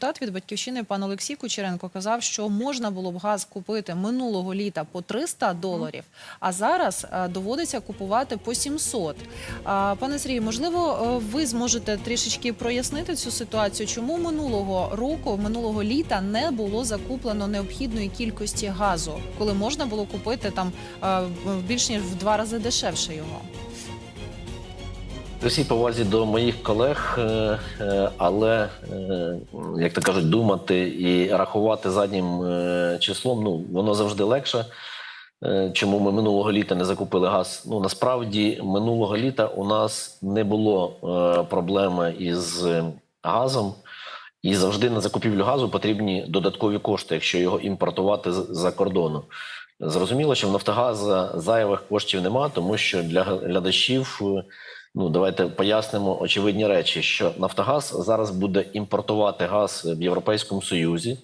Депутат від батьківщини пан Олексій Кучеренко казав, що можна було б газ купити минулого літа по 300 доларів, а зараз е, доводиться купувати по 700. Пане Сергію, можливо, е, ви зможете трішечки прояснити цю ситуацію, чому минулого року, минулого літа не було закуплено необхідної кількості газу, коли можна було купити там е, більш ніж в два рази дешевше його. При всій повазі до моїх колег, е, е, але е, як то кажуть, думати і рахувати заднім числом, ну воно завжди легше. Чому ми минулого літа не закупили газ? Ну насправді минулого літа у нас не було проблеми із газом, і завжди на закупівлю газу потрібні додаткові кошти, якщо його імпортувати з- за кордону. Зрозуміло, що в Нафтогаза зайвих коштів нема, тому що для глядачів. Ну, давайте пояснимо очевидні речі, що Нафтогаз зараз буде імпортувати газ в Європейському Союзі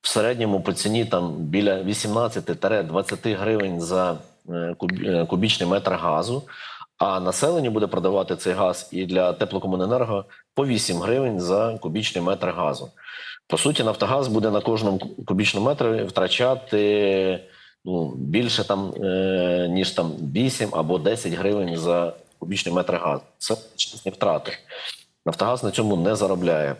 в середньому по ціні там біля 18-20 гривень за е, е, кубічний метр газу. А населенню буде продавати цей газ і для теплокомуненерго по 8 гривень за кубічний метр газу. По суті, Нафтогаз буде на кожному кубічному метрі втрачати ну, більше там, е, ніж там 8 або 10 гривень за кубічний метр газу. Це чесні втрати. Нафтогаз на цьому не заробляє.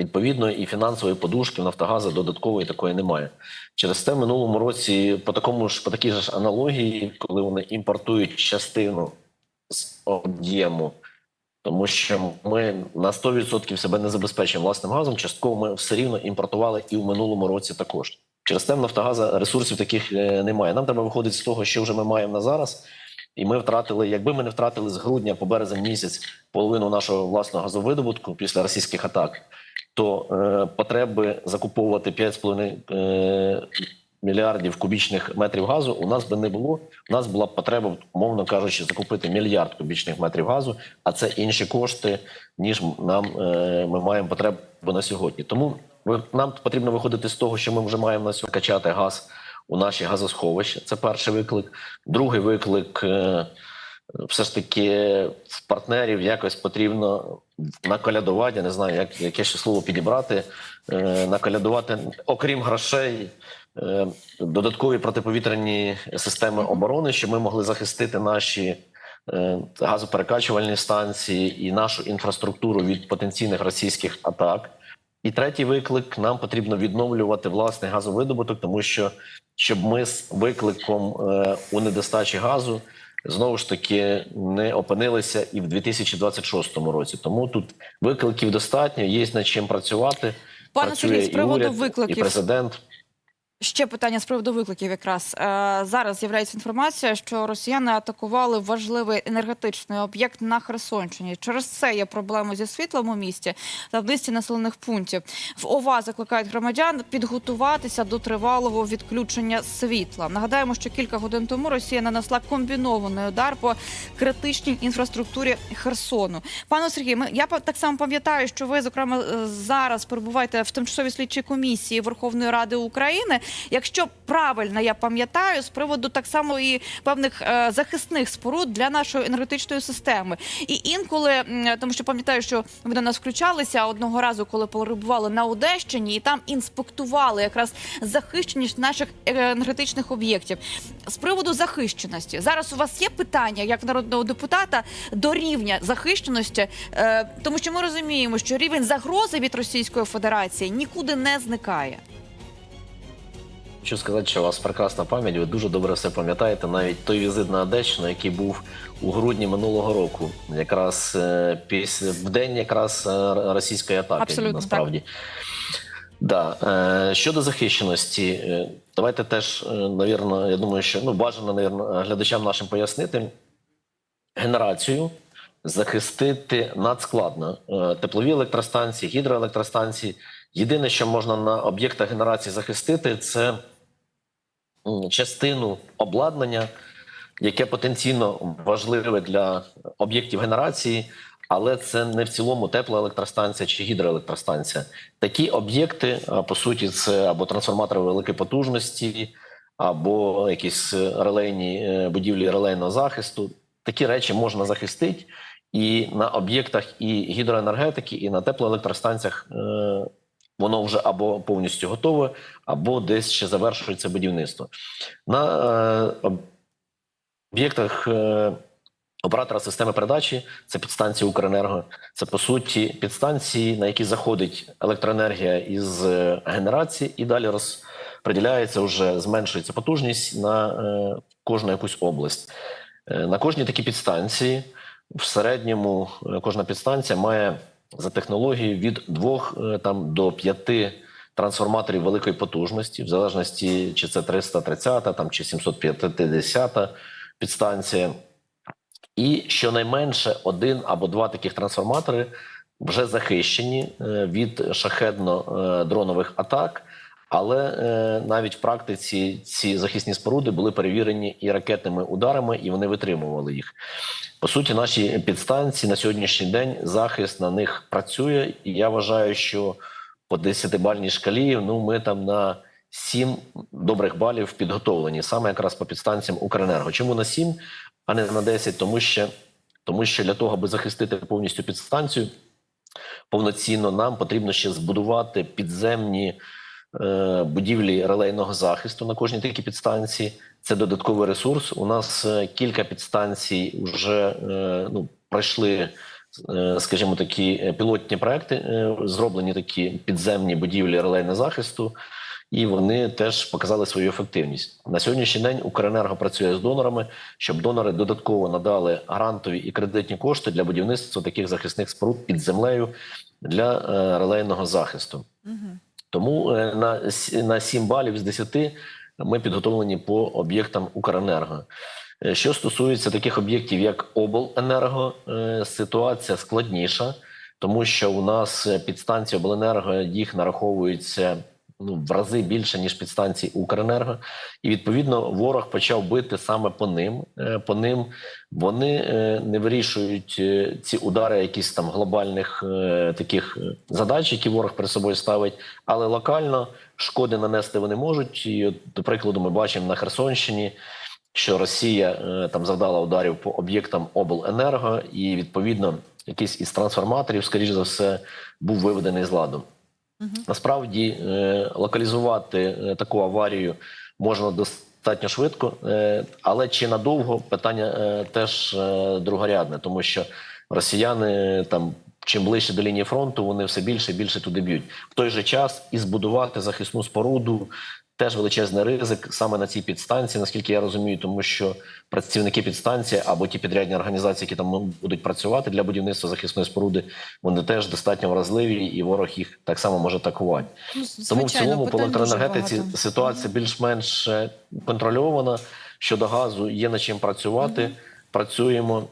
Відповідно, і фінансової подушки в Нафтогаза додаткової такої немає. Через те в минулому році, по такому ж по такій ж аналогії, коли вони імпортують частину з об'єму, тому що ми на 100% себе не забезпечуємо власним газом. Частково ми все рівно імпортували і в минулому році також. Через те в Нафтогаза ресурсів таких е, немає. Нам треба виходити з того, що вже ми маємо на зараз. І ми втратили, якби ми не втратили з грудня по березень місяць половину нашого власного газовидобутку після російських атак, то е, потреби закуповувати 5,5 е, мільярдів кубічних метрів газу у нас би не було. У нас була б потреба, умовно кажучи, закупити мільярд кубічних метрів газу, а це інші кошти, ніж нам е, ми маємо потребу на сьогодні. Тому нам потрібно виходити з того, що ми вже маємо на сьогодні качати газ у наші газосховища. Це перший виклик. Другий виклик. е, все ж таки в партнерів якось потрібно наколядувати, не знаю, як яке ще слово підібрати, е, наколядувати, окрім грошей, е, додаткові протиповітряні системи оборони, щоб ми могли захистити наші газоперекачувальні станції і нашу інфраструктуру від потенційних російських атак. І третій виклик нам потрібно відновлювати власний газовидобуток, тому що щоб ми з викликом е, у недостачі газу знову ж таки не опинилися і в 2026 році. Тому тут викликів достатньо, є над чим працювати. Пане Сергій, з і приводу і викликів. президент. Ще питання з приводу викликів. Якраз е, зараз з'являється інформація, що росіяни атакували важливий енергетичний об'єкт на Херсонщині. Через це є проблеми зі світлом у місті та в населених пунктів. В ОВА закликають громадян підготуватися до тривалого відключення світла. Нагадаємо, що кілька годин тому Росія нанесла комбінований удар по критичній інфраструктурі Херсону. Пане Сергію, я так само пам'ятаю, що ви зокрема е, зараз перебуваєте в тимчасовій слідчій комісії Верховної Ради України. Якщо правильно я пам'ятаю, з приводу так само і певних е, захисних споруд для нашої енергетичної системи. І інколи, тому що пам'ятаю, що ви до нас включалися одного разу, коли перебували на Одещині, і там інспектували якраз захищеність наших е, енергетичних об'єктів. З приводу захищеності зараз у вас є питання як народного депутата до рівня захищеності, е, тому що ми розуміємо, що рівень загрози від Російської Федерації нікуди не зникає. Хочу сказати, що у вас прекрасна пам'ять. Ви дуже добре все пам'ятаєте. Навіть той візит на Одещину, який був у грудні минулого року, якраз е, після в день якраз е, російської атаки. Абсолютно, насправді. Да. Е, щодо захищеності, давайте теж, навірно, я думаю, що ну бажано, навірно, глядачам нашим пояснити генерацію. Захистити надскладно теплові електростанції, гідроелектростанції. Єдине, що можна на об'єктах генерації захистити, це частину обладнання, яке потенційно важливе для об'єктів генерації, але це не в цілому теплоелектростанція чи гідроелектростанція. Такі об'єкти, по суті, це або трансформатори великої потужності, або якісь релейні е, будівлі релейного захисту. Такі речі можна захистити. І на об'єктах і гідроенергетики, і на теплоелектростанціях е, воно вже або повністю готове, або десь ще завершується будівництво. На е, об'єктах е, оператора системи передачі це підстанції Укренерго. Це по суті підстанції, на які заходить електроенергія із е, генерації, і далі розподіляється вже зменшується потужність на кожну якусь область. На кожній такій підстанції в середньому кожна підстанція має за технологією від 2 там до 5 трансформаторів великої потужності, в залежності чи це 330 там чи 750 підстанція. І щонайменше один або два таких трансформатори вже захищені е, від шахедно-дронових атак. Але е, навіть в практиці ці захисні споруди були перевірені і ракетними ударами, і вони витримували їх. По суті, наші підстанції на сьогоднішній день захист на них працює, і я вважаю, що по 10-бальній шкалі ну ми там на 7 добрих балів підготовлені, саме якраз по підстанціям Укренерго. Чому на 7, а не на 10? Тому що, тому що для того, аби захистити повністю підстанцію, повноцінно нам потрібно ще збудувати підземні будівлі релейного захисту на кожній такій підстанції. Це додатковий ресурс. У нас е, кілька підстанцій вже е, ну, пройшли, е, скажімо, такі е, пілотні проекти, е, зроблені такі підземні будівлі релейного захисту. І вони теж показали свою ефективність на сьогоднішній день. Укренерго працює з донорами, щоб донори додатково надали грантові і кредитні кошти для будівництва таких захисних споруд під землею для е, релейного захисту. Мгм. Тому е, на, на 7 балів з 10 ми підготовлені по об'єктам Укренерго. Е, Що стосується таких об'єктів, як обленерго, е, ситуація складніша, тому що у нас підстанція обленерго їх нараховується ну, в рази більше ніж підстанції Укренерго, і відповідно ворог почав бити саме по ним. Е, По ним вони е, не вирішують е, ці удари якісь там глобальних таких задач, які ворог перед собою ставить, але локально шкоди нанести вони можуть. І, до прикладу, ми бачимо на Херсонщині. Що Росія там завдала ударів по об'єктам обленерго, і відповідно якийсь із трансформаторів, скоріш за все, був виведений з ладу. Насправді е, локалізувати е, таку аварію можна достатньо швидко, е, але чи надовго питання теж другорядне, тому що росіяни там. Чим ближче до лінії фронту, вони все більше і більше туди б'ють. В той же час і збудувати захисну споруду теж величезний ризик саме на цій підстанції, наскільки я розумію, тому що працівники підстанції або ті підрядні організації, які там будуть працювати для будівництва захисної споруди, вони теж достатньо вразливі, і ворог їх так само може атакувати. Ну, Тому в звичайно, цілому по електроенергетиці ситуація більш-менш е, контрольована. Щодо газу є над чим працювати. Працюємо,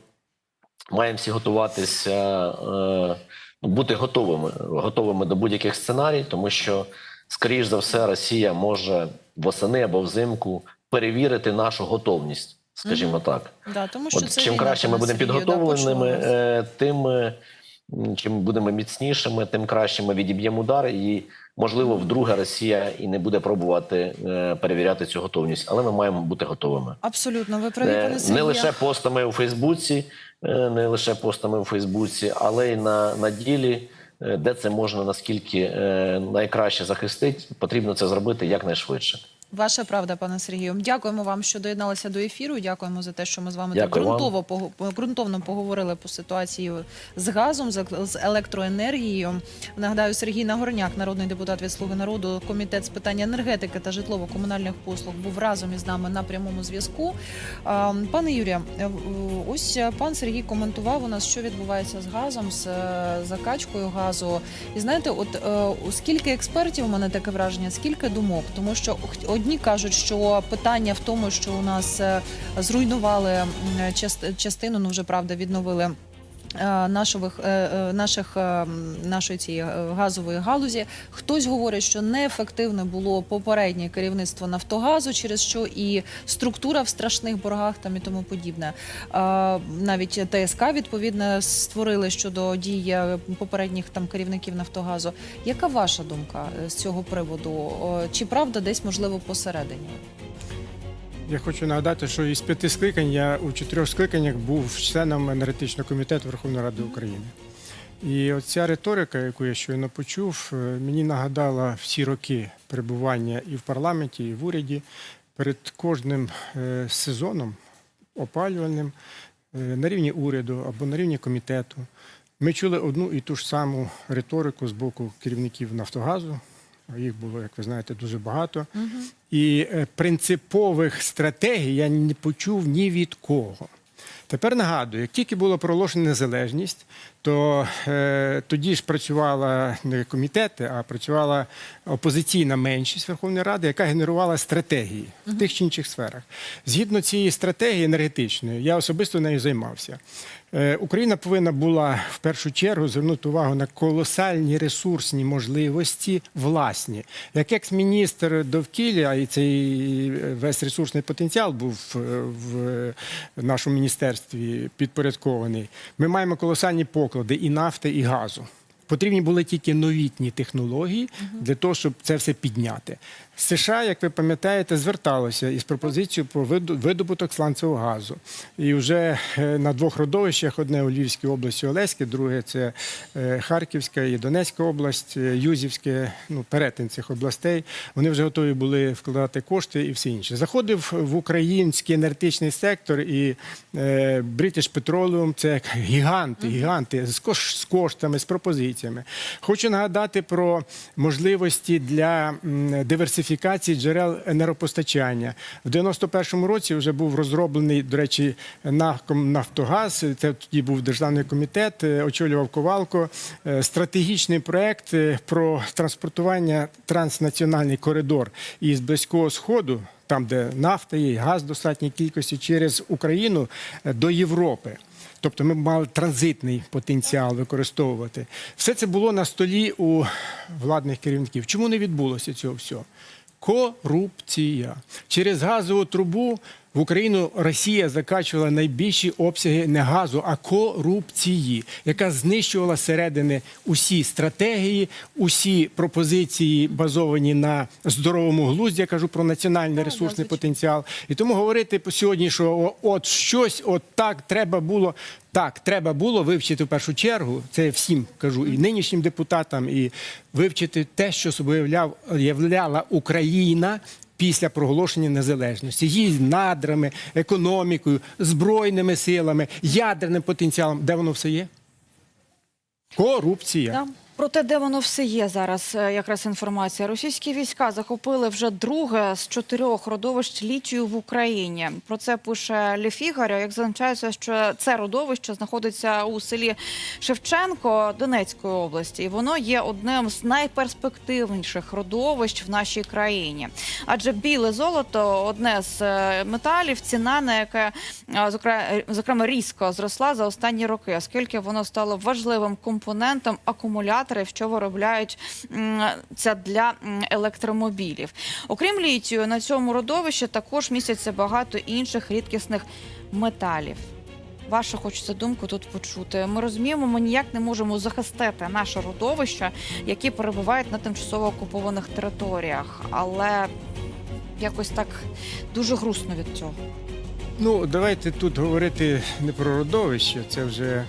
маємо всі готуватися, е, бути готовими, готовими до будь-яких сценарій, тому що, скоріш за все, Росія може восени або взимку перевірити нашу готовність, скажімо так. Да, тому що От це чим краще ми будемо да, підготовленими, вас. е, тим е, чим будемо міцнішими, тим краще ми відіб'ємо удар, і можливо, вдруге Росія і не буде пробувати е, перевіряти цю готовність, але ми маємо бути готовими. Абсолютно, ви праві, Не лише постами у Фейсбуці, не лише постами у Фейсбуці, але й на, на ділі, де це можна наскільки е, найкраще захистити, потрібно це зробити якнайшвидше. Ваша правда, пане Сергію. Дякуємо вам, що доєдналися до ефіру. Дякуємо за те, що ми з вами Дякую так ґрунтово ґрунтовно поговорили по ситуації з газом, з ек- електроенергією. Нагадаю, Сергій Нагорняк, народний депутат від Слуги народу, комітет з питань енергетики та житлово-комунальних послуг, був разом із нами на прямому зв'язку. Пане Юрія, ось пан Сергій коментував у нас, що відбувається з газом, з закачкою газу. І знаєте, от е, скільки експертів у мене таке враження, скільки думок, тому що одні кажуть, що питання в тому, що у нас е, зруйнували частину, ну вже правда відновили. Е, Наших, е, е, наших нашої цієї газової галузі хтось говорить, що неефективне було попереднє керівництво Нафтогазу, через що і структура в страшних боргах там і тому подібне. Навіть ТСК відповідно створили щодо дій е, попередніх там керівників Нафтогазу. Яка ваша думка з цього приводу? Чи правда десь можливо посередині? Я хочу нагадати, що із п'яти скликань я у чотирьох скликаннях був членом енергетичного комітету Верховної Ради України. І оця риторика, яку я щойно почув, е, мені нагадала всі роки перебування і в парламенті, і в уряді. Перед кожним е, сезоном опалювальним е, на рівні уряду або на рівні комітету ми чули одну і ту ж саму риторику з боку керівників Нафтогазу. Їх було, як ви знаєте, дуже багато. І е, принципових стратегій я не почув ні від кого. Тепер нагадую, як тільки було проголошено незалежність, то е, тоді ж працювала не комітети, а працювала опозиційна меншість Верховної Ради, яка генерувала стратегії в тих чи інших сферах. Згідно цієї стратегії енергетичної, я особисто нею займався. Е, Україна повинна була в першу чергу звернути увагу на колосальні ресурсні можливості власні. Як екс-міністр довкілля, і цей е, весь ресурсний потенціал був е, в нашому міністерстві підпорядкований. Ми маємо колосальні поклади і нафти, і газу. Потрібні були тільки новітні технології для того, щоб це все підняти. США, як ви пам'ятаєте, зверталося із пропозицією про видобуток сланцевого газу. І вже е, на двох родовищах: одне у Львівській області Олеське, друге це е, Харківська і Донецька область, е, Юзівське, ну, перетин цих областей. Вони вже готові були вкладати кошти і все інше. Заходив в український енергетичний сектор і British Petroleum – це гіганти, гіганти з, кош, з коштами, з. Хочу нагадати про можливості для диверсифікації джерел енергопостачання. В 91-му році вже був розроблений, до речі, Нафтогаз. Це тоді був державний комітет, е, очолював Ковалко. е, Стратегічний проект е, про транспортування транснаціональний коридор із близького сходу. Там, де нафта є, газ в достатній кількості через Україну до Європи. Тобто ми мали транзитний потенціал використовувати. Все це було на столі у владних керівників. Чому не відбулося цього всього? Корупція. Через газову трубу в Україну Росія закачувала найбільші обсяги не газу, а корупції, яка знищувала зсередини усі стратегії, усі пропозиції базовані на здоровому глузді. Я кажу про національний ресурсний потенціал. І тому говорити по сьогодні, що от щось, от так треба було. Так, треба було вивчити в першу чергу. Це я всім кажу, і нинішнім депутатам, і вивчити те, що собою являла Україна після проголошення незалежності, її надрами, економікою, збройними силами, ядерним потенціалом. Де воно все є? Корупція. Про те, де воно все є зараз, е, якраз інформація. Російські війська захопили вже друге з чотирьох родовищ літію в Україні. Про це пише Лефігаро. Як зазначається, що це родовище знаходиться у селі Шевченко Донецької області, і воно є одним з найперспективніших родовищ в нашій країні. Адже біле золото одне з е, металів, ціна на яке е, зокрема, різко зросла за останні роки, оскільки воно стало важливим компонентом акумуляторів, що виробляють це для електромобілів. Окрім літію, на цьому родовищі також містяться багато інших рідкісних металів. Вашу хочеться думку тут почути. Ми розуміємо, ми ніяк не можемо захистити наше родовище, які перебувають на тимчасово окупованих територіях, але якось так дуже грустно від цього. Ну, давайте тут говорити не про родовище, це вже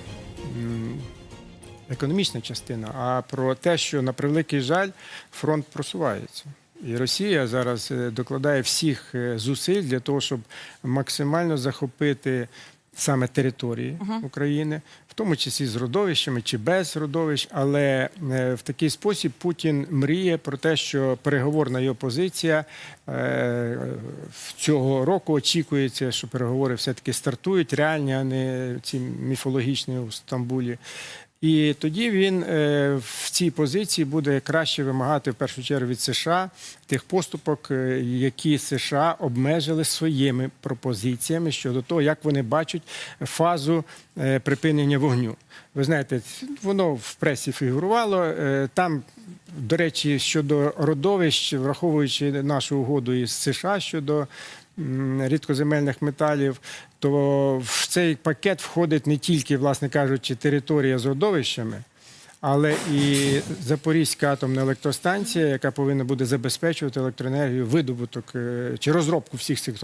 економічна частина, а про те, що на превеликий жаль фронт просувається. І Росія зараз е, докладає всіх е, зусиль для того, щоб максимально захопити саме території України, в тому числі з родовищами чи без родовищ. Але е, в такий спосіб Путін мріє про те, що переговорна його позиція в цього року очікується, що переговори все-таки стартують реальні, а не ці міфологічні у Стамбулі. І тоді він е, в цій позиції буде краще вимагати в першу чергу від США тих поступок, е, які США обмежили своїми пропозиціями щодо того, як вони бачать фазу е, припинення вогню. Ви знаєте, воно в пресі фігурувало. Там, до речі, щодо родовищ, враховуючи нашу угоду із США щодо рідкоземельних металів, то в цей пакет входить не тільки, власне кажучи, територія з родовищами, але і Запорізька атомна електростанція, яка повинна буде забезпечувати електроенергію, видобуток е, чи розробку всіх цих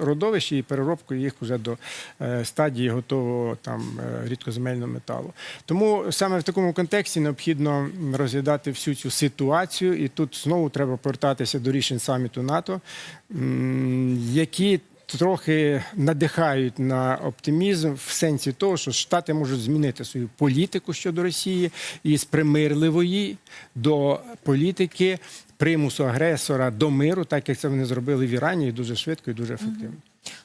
родовищ і переробку їх вже до е, стадії готового там е, рідкоземельного металу. Тому саме в такому контексті необхідно розглядати всю цю ситуацію, і тут знову треба повертатися до рішень саміту НАТО, які трохи надихають на оптимізм в сенсі того, що Штати можуть змінити свою політику щодо Росії із примирливої до політики примусу агресора до миру, так як це вони зробили в Ірані, і дуже швидко і дуже ефективно.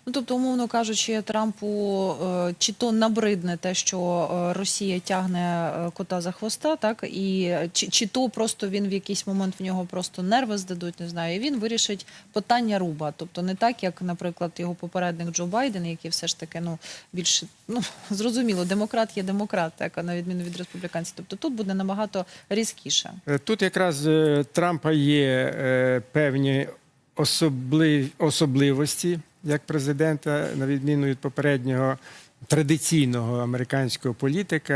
Ну тобто, умовно кажучи, Трампу е, чи то набридне те, що е, Росія тягне е, кота за хвоста, так і чи, чи то просто він в якийсь момент в нього просто нерви здадуть, не знаю. І він вирішить питання руба. Тобто не так, як, наприклад, його попередник Джо Байден, який все ж таки ну більше ну зрозуміло, демократ є демоклад, так на відміну від республіканців. Тобто тут буде набагато різкіше. Тут якраз Трампа є певні особли- особливості як президента, на відміну від попереднього традиційного американського політика.